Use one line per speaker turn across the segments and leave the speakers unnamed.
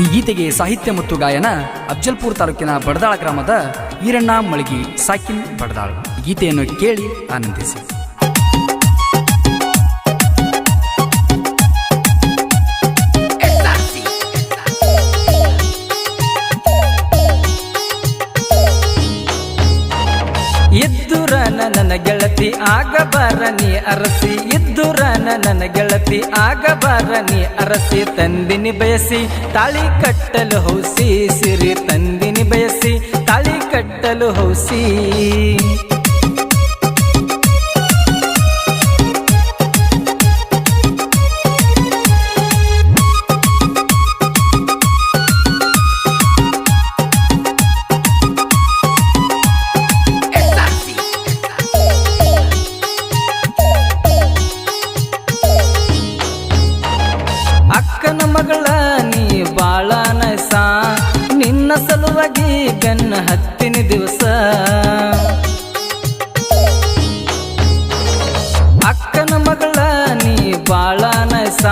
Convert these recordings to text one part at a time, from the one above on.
ಈ ಗೀತೆಗೆ ಸಾಹಿತ್ಯ ಮತ್ತು ಗಾಯನ ಅಫ್ಜಲ್ಪುರ್ ತಾಲೂಕಿನ ಬಡದಾಳ ಗ್ರಾಮದ ಈರಣ್ಣ ಮಳಗಿ ಸಾಕಿನ್ ಬಡದಾಳ. ಗೀತೆಯನ್ನು ಕೇಳಿ ಆನಂದಿಸಿ.
ನನ್ನ ಗೆಳತಿ ಆಗಬಾರ ನೀ ಅರಸಿ. ಇದ್ದುರ ನನ್ನ ಗೆಳತಿ ಆಗಬಾರ ನೀ ಅರಸಿ. ತಂದಿನಿ ಬಯಸಿ, ತಾಳಿ ಕಟ್ಟಲು ಹೌಸಿ. ಸಿರಿ ತಂದಿನಿ ಬಯಸಿ, ತಾಳಿ ಕಟ್ಟಲು ಹೌಸಿ. ನಿನ್ನ ಸಲುವಾಗಿ ಬೆನ್ನ ಹತ್ತಿನ ದಿವಸ. ಅಕ್ಕನ ಮಗಳ ನೀ ಬಾಳ ನಸ.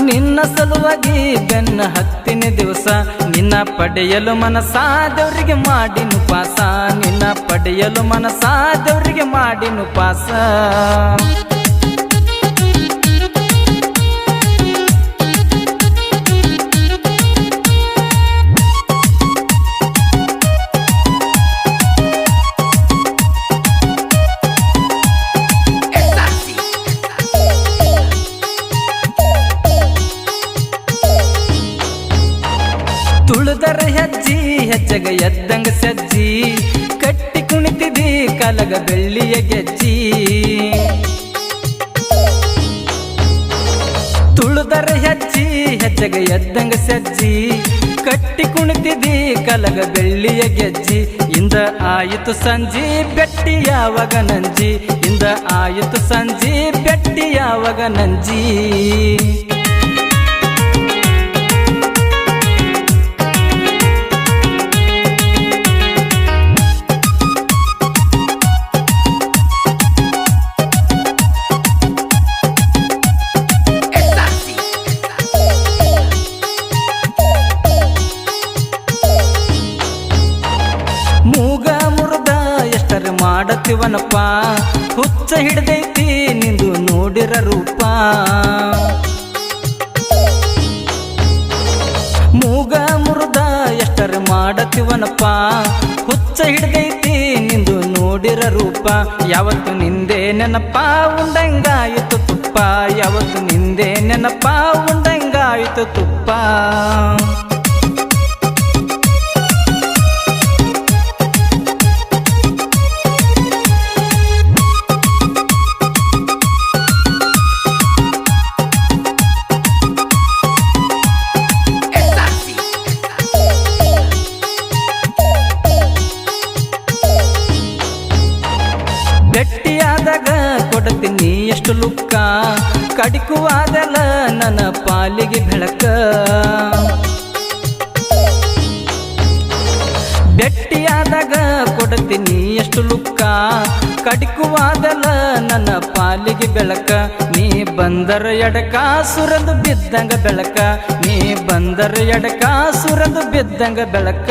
ನಿನ್ನ ಸಲುವಾಗಿ ಬೆನ್ನ ಹತ್ತಿನ ದಿವಸ. ನಿನ್ನ ಪಡೆಯಲು ಮನಸಾದವರಿಗೆ ಮಾಡಿನು ಪಾಸ ನಿನ್ನ ಪಡೆಯಲು ಮನಸಾದವರಿಗೆ ಮಾಡಿನು ಪಾಸ ಹೆಜ್ಜಗ ಎದ್ದಂಗ ಸಜ್ಜಿ, ಕಟ್ಟಿ ಕುಣಿತಿದಿ ಕಲಗ ಬೆಳ್ಳಿಯ ಗೆಜ್ಜಿ. ತುಳುದರ ಹೆಚ್ಚಿ, ಹೆಚ್ಚಗ ಎದ್ದಂಗ ಸಜ್ಜಿ, ಕಟ್ಟಿ ಕುಣಿತಿದಿ ಕಲಗ ಬೆಳ್ಳಿಯ ಗೆಜ್ಜಿ. ಇಂದ ಆಯಿತು ಸಂಜಿ, ಬೆಟ್ಟಿ ಯಾವಾಗ ನಂಜಿ. ಇಂದ ಆಯಿತು ಸಂಜಿ, ಬೆಟ್ಟಿ ಯಾವಾಗ ನಂಜಿ. ಮಾಡತಿವನಪ್ಪ ಹುಚ್ಚ ಹಿಡ್ದೈತಿ ನಿಂದು ನೋಡಿರ ರೂಪ. ಮೂಗ ಮುರುದ ಎಷ್ಟರ ಮಾಡತಿವನಪ್ಪ ಹುಚ್ಚ ಹಿಡ್ದೈತಿ ನಿಂದು ನೋಡಿರ ರೂಪ. ಯಾವತ್ತು ನಿಂದೆ ನೆನಪ ಉಂಡಂಗಾಯಿತು ತುಪ್ಪ. ಯಾವತ್ತು ನಿಂದೆ ನೆನಪ ಉಂಡಂಗಾಯಿತು ತುಪ್ಪ. ಲುಕ್ಕ ಕಡಿಕುವಾದಲ ನನ್ನ ಪಾಲಿಗೆ ಬೆಳಕ. ಗಟ್ಟಿಯಾದಾಗ ಕೊಡ್ತೀನಿ ಎಷ್ಟು ಲುಕ್ಕ ಕಡಿಕುವಾದಲ ನನ್ನ ಪಾಲಿಗೆ ಬೆಳಕ. ನೀ ಬಂದರ ಎಡಕ ಸುರದು ಬಿದ್ದಂಗ ಬೆಳಕ. ನೀ ಬಂದರ ಎಡಕ ಸುರದು ಬಿದ್ದಂಗ ಬೆಳಕ.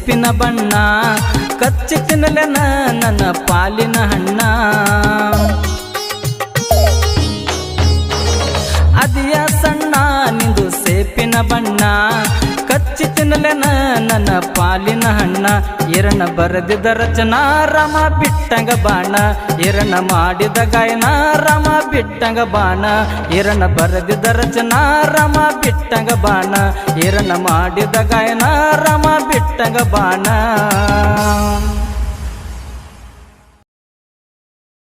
ಸೇಪಿನ ಬಣ್ಣ ಕಚ್ಚಿ ತಿನ್ನಲೆನ ನನ್ನ ಪಾಲಿನ ಹಣ್ಣ ಅದಿಯ ಸಣ್ಣ ನಿಂದು ಸೇಪಿನ ಬಣ್ಣ ತಿನ್ನಲೆನ ನನ್ನ ಪಾಲಿನ ಹಣ್ಣ. ಎರಣ ಬರೆದಿದ್ದ ರಚನಾ ರಾಮ ಬಿಟ್ಟಂಗ ಬಾಣ. ಎರಣ ಮಾಡಿದ ಗಾಯನ ರಾಮ ಬಿಟ್ಟಂಗ ಬಾಣ. ಎರಣ ಬರೆದಿದ್ದ ರಚನಾ ರಾಮ ಬಿಟ್ಟಂಗ ಬಾಣ. ಎರಣ ಮಾಡಿದ ಗಾಯನ ರಾಮ ಬಿಟ್ಟಂಗ ಬಾಣ.